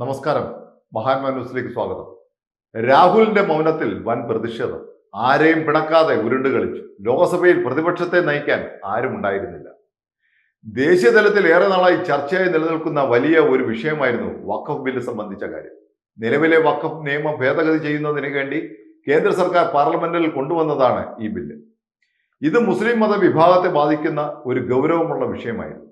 നമസ്കാരം. മഹാത്മാ ന്യൂസിലേക്ക് സ്വാഗതം. രാഹുലിന്റെ മൗനത്തിൽ വൻ പ്രതിഷേധം. ആരെയും പിണക്കാതെ ഉരുണ്ട് കളിച്ചു. ലോക്സഭയിൽ പ്രതിപക്ഷത്തെ നയിക്കാൻ ആരും ഉണ്ടായിരുന്നില്ല. ദേശീയ തലത്തിൽ ഏറെ നാളായി ചർച്ചയായി നിലനിൽക്കുന്ന വലിയ ഒരു വിഷയമായിരുന്നു വഖഫ് ബില്ല് സംബന്ധിച്ച കാര്യം. നിലവിലെ വഖഫ് നിയമം ഭേദഗതി ചെയ്യുന്നതിന് വേണ്ടി കേന്ദ്ര സർക്കാർ പാർലമെന്റിൽ കൊണ്ടുവന്നതാണ് ഈ ബില്ല്. ഇത് മുസ്ലിം മത വിഭാഗത്തെ ബാധിക്കുന്ന ഒരു ഗൗരവമുള്ള വിഷയമായിരുന്നു.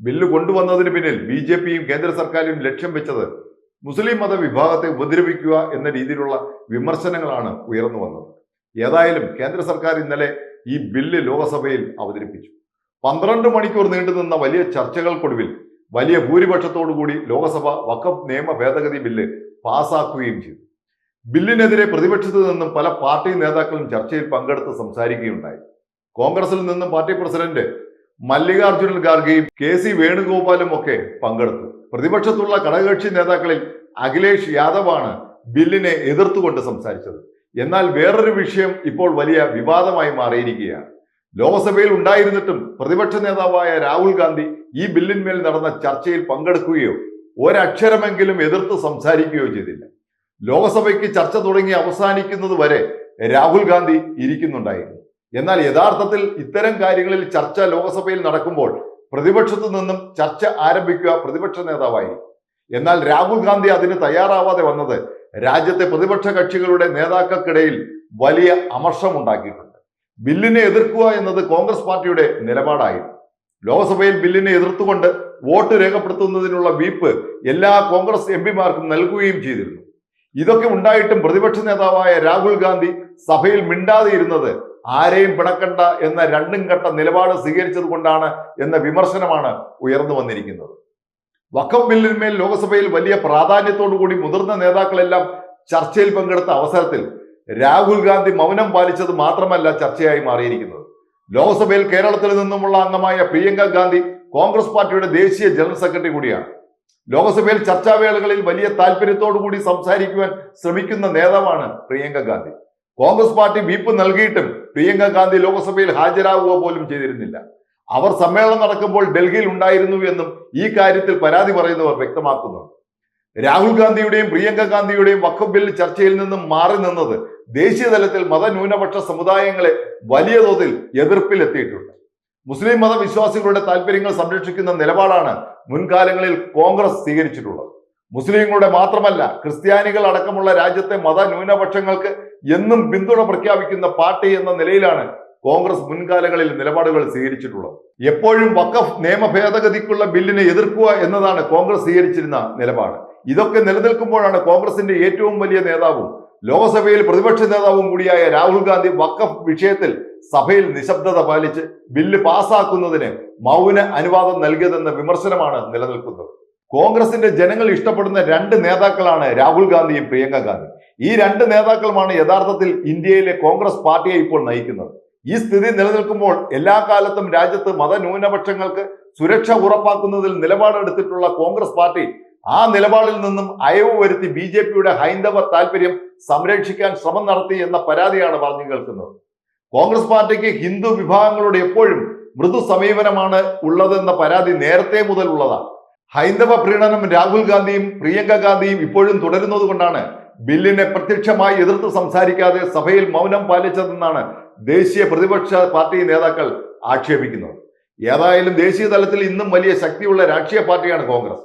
ബില്ല് കൊണ്ടുവന്നതിന് പിന്നിൽ ബി ജെ പിയും കേന്ദ്ര സർക്കാരും ലക്ഷ്യം വെച്ചത് മുസ്ലിം മത വിഭാഗത്തെ ഉപദ്രവിക്കുക എന്ന രീതിയിലുള്ള വിമർശനങ്ങളാണ് ഉയർന്നു വന്നത്. ഏതായാലും കേന്ദ്ര സർക്കാർ ഇന്നലെ ഈ ബില്ല് ലോക്സഭയിൽ അവതരിപ്പിച്ചു. പന്ത്രണ്ട് മണിക്കൂർ നീണ്ടുനിന്ന വലിയ ചർച്ചകൾക്കൊടുവിൽ വലിയ ഭൂരിപക്ഷത്തോടുകൂടി ലോക്സഭ വഖഫ് നിയമ ഭേദഗതി ബില്ല് പാസാക്കുകയും ചെയ്തു. ബില്ലിനെതിരെ പ്രതിപക്ഷത്തു നിന്നും പല പാർട്ടി നേതാക്കളും ചർച്ചയിൽ പങ്കെടുത്ത് സംസാരിക്കുകയുണ്ടായി. കോൺഗ്രസിൽ നിന്നും പാർട്ടി പ്രസിഡന്റ് മല്ലികാർജുനൻ ഖാർഗെയും കെ സി വേണുഗോപാലും ഒക്കെ പങ്കെടുത്തു. പ്രതിപക്ഷത്തുള്ള ഘടകകക്ഷി നേതാക്കളിൽ അഖിലേഷ് യാദവാണ് ബില്ലിനെ എതിർത്തുകൊണ്ട് സംസാരിച്ചത്. എന്നാൽ വേറൊരു വിഷയം ഇപ്പോൾ വലിയ വിവാദമായി മാറിയിരിക്കുകയാണ്. ലോക്സഭയിൽ ഉണ്ടായിരുന്നിട്ടും പ്രതിപക്ഷ നേതാവായ രാഹുൽ ഗാന്ധി ഈ ബില്ലിന്മേൽ നടന്ന ചർച്ചയിൽ പങ്കെടുക്കുകയോ ഒരക്ഷരമെങ്കിലും എതിർത്ത് സംസാരിക്കുകയോ ചെയ്തില്ല. ലോക്സഭയ്ക്ക് ചർച്ച തുടങ്ങി അവസാനിക്കുന്നത് വരെ രാഹുൽ ഗാന്ധി ഇരിക്കുന്നുണ്ടായിരുന്നു. എന്നാൽ യഥാർത്ഥത്തിൽ ഇത്തരം കാര്യങ്ങളിൽ ചർച്ച ലോക്സഭയിൽ നടക്കുമ്പോൾ പ്രതിപക്ഷത്തു നിന്നും ചർച്ച ആരംഭിക്കുക പ്രതിപക്ഷ നേതാവായിരിക്കും. എന്നാൽ രാഹുൽ ഗാന്ധി അതിന് തയ്യാറാവാതെ വന്നത് രാജ്യത്തെ പ്രതിപക്ഷ കക്ഷികളുടെ നേതാക്കൾക്കിടയിൽ വലിയ അമർഷമുണ്ടാക്കിയിട്ടുണ്ട്. ബില്ലിനെ എതിർക്കുക എന്നത് കോൺഗ്രസ് പാർട്ടിയുടെ നിലപാടായിരുന്നു. ലോക്സഭയിൽ ബില്ലിനെ എതിർത്തുകൊണ്ട് വോട്ട് രേഖപ്പെടുത്തുന്നതിനുള്ള വീപ്പ് എല്ലാ കോൺഗ്രസ് എം പിമാർക്കും നൽകുകയും ചെയ്തിരുന്നു. ഇതൊക്കെ ഉണ്ടായിട്ടും പ്രതിപക്ഷ നേതാവായ രാഹുൽ ഗാന്ധി സഭയിൽ മിണ്ടാതെ ഇരുന്നത് ആരെയും പിണക്കണ്ട എന്ന രണ്ടും ഘട്ട നിലപാട് സ്വീകരിച്ചത് കൊണ്ടാണ് എന്ന വിമർശനമാണ് ഉയർന്നു വന്നിരിക്കുന്നത്. വഖഫ് ബില്ലിന്മേൽ ലോക്സഭയിൽ വലിയ പ്രാധാന്യത്തോടു കൂടി മുതിർന്ന നേതാക്കളെല്ലാം ചർച്ചയിൽ പങ്കെടുത്ത അവസരത്തിൽ രാഹുൽ ഗാന്ധി മൗനം പാലിച്ചത് മാത്രമല്ല ചർച്ചയായി മാറിയിരിക്കുന്നത്. ലോക്സഭയിൽ കേരളത്തിൽ നിന്നുമുള്ള അംഗമായ പ്രിയങ്ക ഗാന്ധി കോൺഗ്രസ് പാർട്ടിയുടെ ദേശീയ ജനറൽ സെക്രട്ടറി കൂടിയാണ്. ലോക്സഭയിൽ ചർച്ചാവേളകളിൽ വലിയ താല്പര്യത്തോടു കൂടി സംസാരിക്കുവാൻ ശ്രമിക്കുന്ന നേതാവാണ് പ്രിയങ്ക ഗാന്ധി. കോൺഗ്രസ് പാർട്ടി വീപ്പ് നൽകിയിട്ടും പ്രിയങ്ക ഗാന്ധി ലോക്സഭയിൽ ഹാജരാകുക പോലും ചെയ്തിരുന്നില്ല. അവർ സമ്മേളനം നടക്കുമ്പോൾ ഡൽഹിയിൽ ഉണ്ടായിരുന്നു എന്നും ഈ കാര്യത്തിൽ പരാതി പറയുന്നവർ വ്യക്തമാക്കുന്നു രാഹുൽ ഗാന്ധിയുടെയും പ്രിയങ്ക ഗാന്ധിയുടെയും വഖഫ് ബിൽ ചർച്ചയിൽ നിന്നും മാറി നിന്നത് ദേശീയ തലത്തിൽ മതന്യൂനപക്ഷ സമുദായങ്ങളെ വലിയ തോതിൽ എതിർപ്പിലെത്തിയിട്ടുണ്ട്. മുസ്ലിം മതവിശ്വാസികളുടെ താല്പര്യങ്ങൾ സംരക്ഷിക്കുന്ന നിലപാടാണ് മുൻകാലങ്ങളിൽ കോൺഗ്രസ് സ്വീകരിച്ചിട്ടുള്ളത്. മുസ്ലിങ്ങളുടെ മാത്രമല്ല ക്രിസ്ത്യാനികൾ അടക്കമുള്ള രാജ്യത്തെ മതന്യൂനപക്ഷങ്ങൾക്ക് എന്നും പിന്തുണ പ്രഖ്യാപിക്കുന്ന പാർട്ടി എന്ന നിലയിലാണ് കോൺഗ്രസ് മുൻകാലങ്ങളിൽ നിലപാടുകൾ സ്വീകരിച്ചിട്ടുള്ളത്. എപ്പോഴും വഖഫ് നിയമ ഭേദഗതിക്കുള്ള ബില്ലിനെ എതിർക്കുക എന്നതാണ് കോൺഗ്രസ് സ്വീകരിച്ചിരുന്ന നിലപാട്. ഇതൊക്കെ നിലനിൽക്കുമ്പോഴാണ് കോൺഗ്രസിന്റെ ഏറ്റവും വലിയ നേതാവും ലോക്സഭയിൽ പ്രതിപക്ഷ നേതാവും കൂടിയായ രാഹുൽ ഗാന്ധി വഖഫ് വിഷയത്തിൽ സഭയിൽ നിശബ്ദത പാലിച്ച് ബില്ല് പാസാക്കുന്നതിന് മൗന അനുവാദം നൽകിയതെന്ന വിമർശനമാണ് നിലനിൽക്കുന്നത്. കോൺഗ്രസിന്റെ ജനങ്ങൾ ഇഷ്ടപ്പെടുന്ന രണ്ട് നേതാക്കളാണ് രാഹുൽ ഗാന്ധിയും പ്രിയങ്ക ഗാന്ധി. ഈ രണ്ട് നേതാക്കളുമാണ് യഥാർത്ഥത്തിൽ ഇന്ത്യയിലെ കോൺഗ്രസ് പാർട്ടിയെ ഇപ്പോൾ നയിക്കുന്നത്. ഈ സ്ഥിതി നിലനിൽക്കുമ്പോൾ എല്ലാ കാലത്തും രാജ്യത്ത് മതന്യൂനപക്ഷങ്ങൾക്ക് സുരക്ഷ ഉറപ്പാക്കുന്നതിൽ നിലപാടെടുത്തിട്ടുള്ള കോൺഗ്രസ് പാർട്ടി ആ നിലപാടിൽ നിന്നും അയവ് വരുത്തി ബി ജെ പിയുടെ ഹൈന്ദവ താല്പര്യം സംരക്ഷിക്കാൻ ശ്രമം നടത്തി എന്ന പരാതിയാണ് പറഞ്ഞു കേൾക്കുന്നത്. കോൺഗ്രസ് പാർട്ടിക്ക് ഹിന്ദു വിഭാഗങ്ങളോട് എപ്പോഴും മൃദു സമീപനമാണ് ഉള്ളതെന്ന പരാതി നേരത്തെ മുതൽ ഉള്ളതാണ്. ഹൈന്ദവ പ്രീണനം രാഹുൽ ഗാന്ധിയും പ്രിയങ്ക ഗാന്ധിയും ഇപ്പോഴും തുടരുന്നത് കൊണ്ടാണ് ബില്ലിനെ പ്രത്യക്ഷമായി എതിർത്ത് സംസാരിക്കാതെ സഭയിൽ മൗനം പാലിച്ചതെന്നാണ് ദേശീയ പ്രതിപക്ഷ പാർട്ടി നേതാക്കൾ ആക്ഷേപിക്കുന്നത്. ഏതായാലും ദേശീയ തലത്തിൽ ഇന്നും വലിയ ശക്തിയുള്ള രാഷ്ട്രീയ പാർട്ടിയാണ് കോൺഗ്രസ്.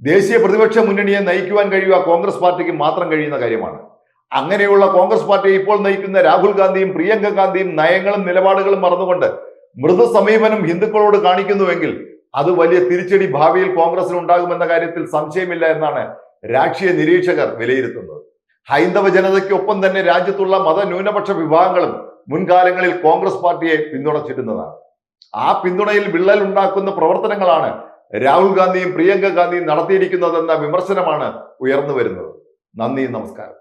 ദേശീയ പ്രതിപക്ഷ മുന്നണിയെ നയിക്കുവാൻ കഴിയുക കോൺഗ്രസ് പാർട്ടിക്ക് മാത്രം കഴിയുന്ന കാര്യമാണ്. അങ്ങനെയുള്ള കോൺഗ്രസ് പാർട്ടിയെ ഇപ്പോൾ നയിക്കുന്ന രാഹുൽ ഗാന്ധിയും പ്രിയങ്ക ഗാന്ധിയും നയങ്ങളും നിലപാടുകളും മറന്നുകൊണ്ട് മൃദു സമീപനം ഹിന്ദുക്കളോട് കാണിക്കുന്നുവെങ്കിൽ അത് വലിയ തിരിച്ചടി ഭാവിയിൽ കോൺഗ്രസിന് ഉണ്ടാകുമെന്ന കാര്യത്തിൽ സംശയമില്ല എന്നാണ് രാഷ്ട്രീയ നിരീക്ഷകർ വിലയിരുത്തുന്നത്. ഹൈന്ദവ ജനതയ്ക്കൊപ്പം തന്നെ രാജ്യത്തുള്ള മത ന്യൂനപക്ഷ വിഭാഗങ്ങളും മുൻകാലങ്ങളിൽ കോൺഗ്രസ് പാർട്ടിയെ പിന്തുണച്ചിരുന്നതാണ്. ആ പിന്തുണയിൽ വിള്ളൽ ഉണ്ടാക്കുന്ന പ്രവർത്തനങ്ങളാണ് രാഹുൽ ഗാന്ധിയും പ്രിയങ്ക ഗാന്ധിയും നടത്തിയിരിക്കുന്നതെന്ന വിമർശനമാണ് ഉയർന്നു വരുന്നത് നന്ദി നമസ്കാരം.